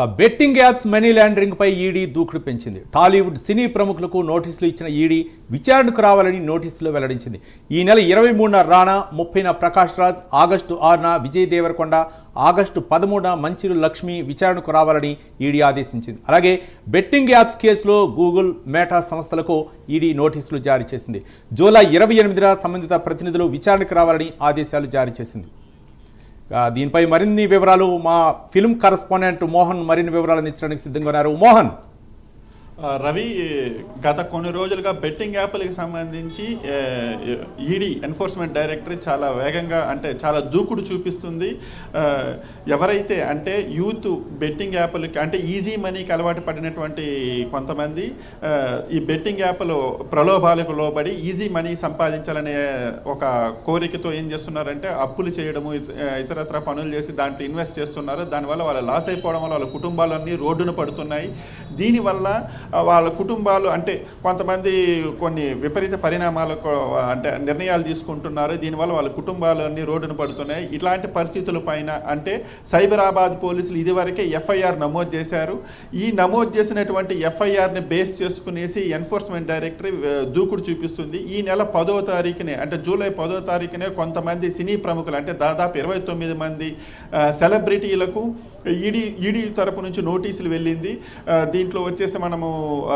ఇక betting apps money laundering పై ED దూకుడు పెంచింది. టాలీవుడ్ సినీ ప్రముఖులకు నోటీసులు ఇచ్చిన ఈడీ విచారణకు రావాలని నోటీసులు వెల్లడించింది. ఈ నెల ఇరవై మూడున రాణా ముప్పైన ప్రకాష్ రాజ్ ఆగస్టు ఆరున విజయ్ దేవరకొండ ఆగస్టు పదమూడున మంచిరు లక్ష్మి విచారణకు రావాలని ఈడీ ఆదేశించింది. అలాగే బెట్టింగ్ యాప్స్ కేసులో గూగుల్ మేటా సంస్థలకు ఈడీ నోటీసులు జారీ చేసింది. జూలై ఇరవై ఎనిమిదిన సంబంధిత ప్రతినిధులు విచారణకు రావాలని ఆదేశాలు జారీ చేసింది. దీనిపై మరిన్ని వివరాలు మా ఫిల్మ్ కరస్పాండెంట్ మోహన్ మరిన్ని వివరాలు అందించడానికి సిద్ధంగా ఉన్నారు. మోహన్! రవి గత కొన్ని రోజులుగా బెట్టింగ్ యాప్లకు సంబంధించి ఈడీ ఎన్ఫోర్స్మెంట్ డైరెక్టర్ చాలా వేగంగా అంటే చాలా దూకుడు చూపిస్తుంది. ఎవరైతే అంటే యూత్ బెట్టింగ్ యాప్లకి అంటే ఈజీ మనీకి అలవాటు పడినటువంటి కొంతమంది ఈ బెట్టింగ్ యాప్లు ప్రలోభాలకు లోబడి ఈజీ మనీ సంపాదించాలనే ఒక కోరికతో ఏం చేస్తున్నారంటే అప్పులు చేయడము ఇతరత్ర పనులు చేసి దాంట్లో ఇన్వెస్ట్ చేస్తున్నారు. దానివల్ల వాళ్ళ లాస్ అయిపోవడం వల్ల వాళ్ళ కుటుంబాలన్నీ రోడ్డున పడుతున్నాయి. దీనివల్ల వాళ్ళ కుటుంబాలు అంటే కొంతమంది కొన్ని విపరీత పరిణామాలకు అంటే నిర్ణయాలు తీసుకుంటున్నారు. దీనివల్ల వాళ్ళ కుటుంబాలు అన్ని రోడ్డున పడుతున్నాయి. ఇలాంటి పరిస్థితుల పైన అంటే సైబరాబాద్ పోలీసులు ఇదివరకే ఎఫ్ఐఆర్ నమోదు చేశారు. ఈ నమోదు చేసినటువంటి ఎఫ్ఐఆర్ని బేస్ చేసుకునేసి ఎన్ఫోర్స్మెంట్ డైరెక్టరీ దూకుడు చూపిస్తుంది. ఈ నెల పదో తారీఖునే అంటే జూలై పదో తారీఖునే కొంతమంది సినీ ప్రముఖులు అంటే దాదాపు ఇరవై తొమ్మిది మంది సెలబ్రిటీలకు ఈడీ ఈడీ తరపు నుంచి నోటీసులు వెళ్ళింది. దీంట్లో వచ్చేసి మనము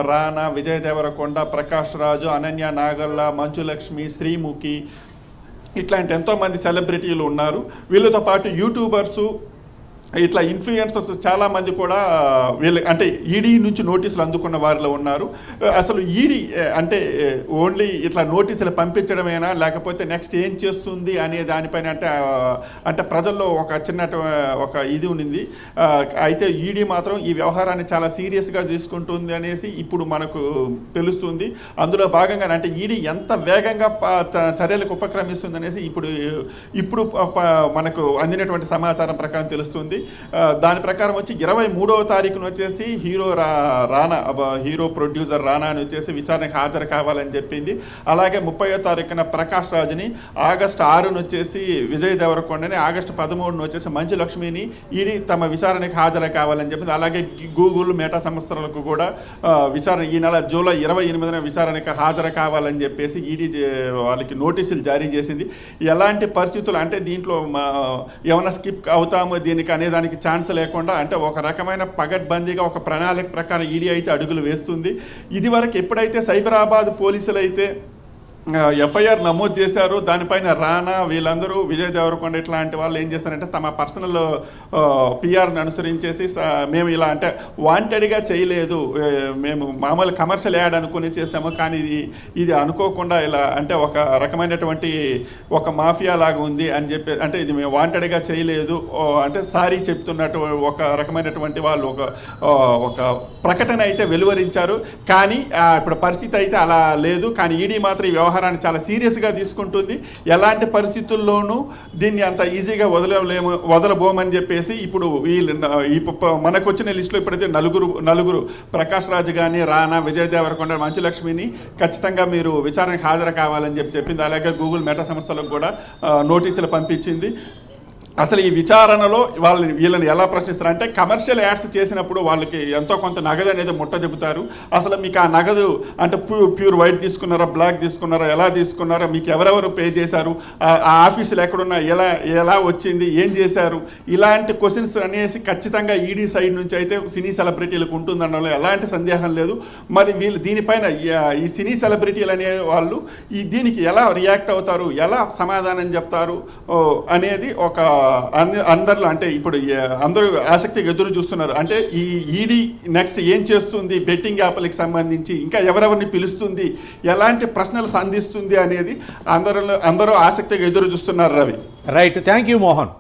రానా విజయ దేవరకొండ ప్రకాష్ రాజు అనన్య నాగల్ల మంచులక్ష్మి శ్రీముఖి ఇట్లాంటి ఎంతోమంది సెలబ్రిటీలు ఉన్నారు. వీళ్ళతో పాటు యూట్యూబర్సు ఇట్లా ఇన్ఫ్లుయెన్సర్స్ చాలా మంది కూడా వీళ్ళ అంటే ఈడీ నుంచి నోటీసులు అందుకున్న వారిలో ఉన్నారు. అసలు ఈడీ అంటే ఓన్లీ ఇట్లా నోటీసులు పంపించడమేనా? లేకపోతే నెక్స్ట్ ఏం చేస్తుంది అనే దానిపైన అంటే అంటే ప్రజల్లో ఒక చిన్న ఒక ఇది ఉండింది. అయితే ఈడీ మాత్రం ఈ వ్యవహారాన్ని చాలా సీరియస్గా తీసుకుంటుంది అనేసి ఇప్పుడు మనకు తెలుస్తుంది. అందులో భాగంగా అంటే ఈడీ ఎంత వేగంగా చ- చర్యలకు ఉపక్రమిస్తుంది అనేసి ఇప్పుడు ఇప్పుడు మనకు అందినటువంటి సమాచారం ప్రకారం తెలుస్తుంది. దాని ప్రకారం వచ్చి ఇరవై మూడవ తారీఖున వచ్చేసి హీరో రా రానా హీరో ప్రొడ్యూసర్ రానా అని వచ్చేసి విచారణకు హాజరు కావాలని చెప్పింది. అలాగే ముప్పయో తారీఖున ప్రకాష్ రాజుని ఆగస్టు ఆరున వచ్చేసి విజయ్ దేవరకొండని ఆగస్టు పదమూడున వచ్చేసి మంచు లక్ష్మిని ఈడీ తమ విచారణకు హాజరు కావాలని చెప్పింది. అలాగే గూగుల్ మేటా సంస్థలకు కూడా విచారణ ఈ నెల జూలై ఇరవై ఎనిమిదిన విచారణకు హాజరు కావాలని చెప్పేసి ఈడీ వాళ్ళకి నోటీసులు జారీ చేసింది. ఎలాంటి పరిస్థితులు అంటే దీంట్లో ఏమైనా స్కిప్ అవుతామో దీనికి అనేదానికి ఛాన్స్ లేకుండా అంటే ఒక రకమైన పగడ్బందీగా ఒక ప్రణాళిక ప్రకారం ఈడీ అయితే అడుగులు వేస్తుంది. ఇదివరకు ఎప్పుడైతే సైబరాబాద్ పోలీసులు అయితే ఎఫ్ఐఆర్ నమోదు చేశారు. దానిపైన రానా వీళ్ళందరూ విజయ్ దేవరకొండ ఇట్లాంటి వాళ్ళు ఏం చేస్తారంటే తమ పర్సనల్ పిఆర్ని అనుసరించేసి మేము ఇలా అంటే వాంటెడ్గా చేయలేదు. మేము మామూలు కమర్షియల్ యాడ్ అనుకుని చేసాము కానీ ఇది ఇది అనుకోకుండా ఇలా అంటే ఒక రకమైనటువంటి ఒక మాఫియా లాగా ఉంది అని చెప్పి అంటే ఇది మేము వాంటెడ్గా చేయలేదు. అంటే సారీ చెప్తున్నట్టు ఒక రకమైనటువంటి వాళ్ళు ఒక ఒక ప్రకటన అయితే వెలువరించారు. కానీ ఇప్పుడు పరిస్థితి అయితే అలా లేదు. కానీ ఈడీ మాత్రం ఈ వ్యవహారాన్ని చాలా సీరియస్గా తీసుకుంటుంది. ఎలాంటి పరిస్థితుల్లోనూ దీన్ని అంత ఈజీగా వదలలేము వదలబోమని చెప్పేసి ఇప్పుడు వీళ్ళు ఈ మనకు వచ్చిన లిస్టులో ఇప్పుడైతే నలుగురు నలుగురు ప్రకాష్ రాజు కానీ రానా విజయ్ దేవరకొండ మంచులక్ష్మిని ఖచ్చితంగా మీరు విచారణకు హాజరు కావాలని చెప్పి చెప్పింది. అలాగే గూగుల్ మెటా సంస్థలకు కూడా నోటీసులు పంపించింది. అసలు ఈ విచారణలో వాళ్ళని వీళ్ళని ఎలా ప్రశ్నిస్తారు అంటే కమర్షియల్ యాడ్స్ చేసినప్పుడు వాళ్ళకి ఎంతో కొంత నగదు అనేది ముట్ట చెబుతారు అసలు మీకు ఆ నగదు అంటే ప్యూర్ ప్యూర్ వైట్ తీసుకున్నారా బ్లాక్ తీసుకున్నారా ఎలా తీసుకున్నారా మీకు ఎవరెవరు పే చేశారు ఆ- ఆఫీసులు ఎక్కడున్నా ఎలా ఎలా వచ్చింది ఏం చేశారు ఇలాంటి క్వశ్చన్స్ అనేసి ఖచ్చితంగా ఈడీ సైడ్ నుంచి అయితే సినీ సెలబ్రిటీలకు ఉంటుందనడంలో ఎలాంటి సందేహం లేదు. మరి వీళ్ళు దీనిపైన ఈ- సినీ సెలబ్రిటీలు అనే వాళ్ళు ఈ దీనికి ఎలా రియాక్ట్ అవుతారు ఎలా సమాధానం చెప్తారు అనేది ఒక అందరిలో అంటే ఇప్పుడు అందరూ ఆసక్తిగా ఎదురు చూస్తున్నారు. అంటే ఈ ఈడీ నెక్స్ట్ ఏం చేస్తుంది? బెట్టింగ్ యాప్లకి సంబంధించి ఇంకా ఎవరెవరిని పిలుస్తుంది? ఎలాంటి ప్రశ్నలు సంధిస్తుంది అనేది అందరిలో అందరూ ఆసక్తిగా ఎదురు చూస్తున్నారు Ravi. Right thank you Mohan